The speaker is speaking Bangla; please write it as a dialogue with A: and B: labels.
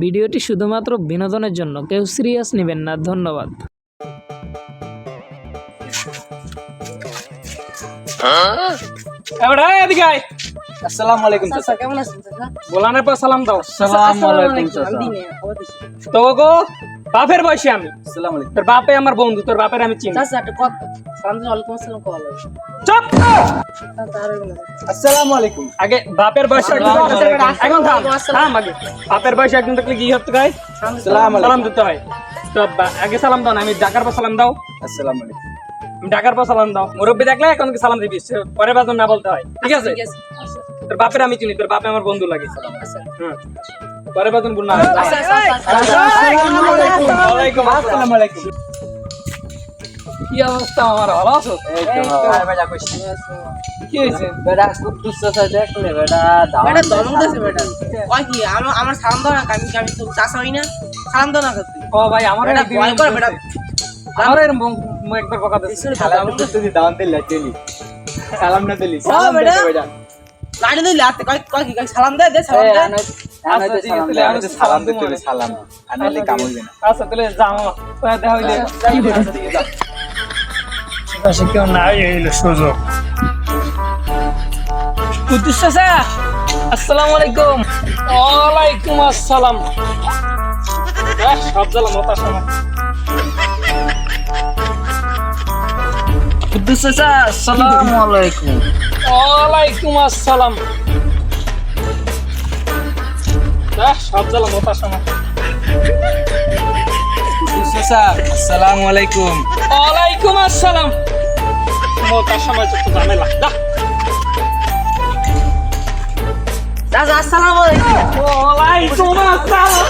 A: ভিডিওটি শুধুমাত্র বিনোদনের জন্য। কেউ সিরিয়াস নেবেন না। ধন্যবাদ।
B: এদিকে
C: আসসালামু আলাইকুম চাচা।
D: কেমন আছেন চাচা?
B: গোলানের পর সালাম দাও।
C: আসসালামু আলাইকুম চাচা।
B: তো গো বাপের বয়সী আমি।
C: আসসালামু আলাইকুম।
B: তোর বাপে আমার বন্ধু তোর বাপের আমি চিনি।
D: চাচা একটা কথা।
B: চুপ।
C: আসসালামু আলাইকুম।
B: আগে বাপের বয়সে একজন
C: আসসালামু আলাইকুম।
B: এখন থাম। থাম আগে। বাপের বয়সে একজন থাকলে কি হতে সালাম দিতে হয়। তো আগে সালাম দাও না আমি ডাকার পর সালাম দাও।
C: আসসালামু আলাইকুম।
B: আমি পর সালাম দাও। মুরব্বী দেখলে এখন সালাম দিবি? সে পরের বাজন না বলতে হয়। ঠিক আছে? তোর বাপের আমি চিনি তোর বাপে আমার বন্ধু লাগে। পরের বাজন বল না
C: আসসালামু আলাইকুম।
B: আসসালামু
C: আলাইকুম।
B: কি অবস্থা আমার ভালো আছো কি হয়েছে
C: বেটা কুদ্দুস চাচা দেখলে বেটা
D: বেটা দমন দিছে বেটা কয় কি আমার সালাম দাও না আমি আমি তো চাচা হই না সালাম দাও না
B: ও ভাই আমার
D: বেটা ভয় করে বেটা
B: আমার মুখ একবার বকা
C: সালাম করতে দি দাওয়ান দিলে দিলি সালাম না দিলি সালাম
D: বেটা।
C: দে বেটা
D: লাড়ি দিলে হাতে কয় কয় কি কয় সালাম দে দে সালাম
C: এই
D: দে
C: আনাই আনাই
B: আচ্ছা, ঠিক
C: সালাম
B: আছে,
C: দে
B: সালাম
C: সালাম দিতে
B: না।
C: সালাম না
B: আচ্ছা তাহলে যাও তোরা দেখা হইলে পাশে কেউ নাই এইলো সুযোগ। কুদ্দুস চাচা আসসালামু আলাইকুম। ওয়ালাইকুম আসসালাম। আহ, সব জ্বালা মতা সময়
C: কুদ্দুস চাচা
B: ওয়ালাইকুম আসসালাম। আহ, সব জ্বালা মতা সময়
C: চাচা আসসালামু আলাইকুম।
B: ওয়ালাইকুম আসসালাম। মোটা সময় যত ঝামেলা।
D: দাদা আসসালামু আলাইকুম।
B: ওয়ালাইকুম আসসালাম।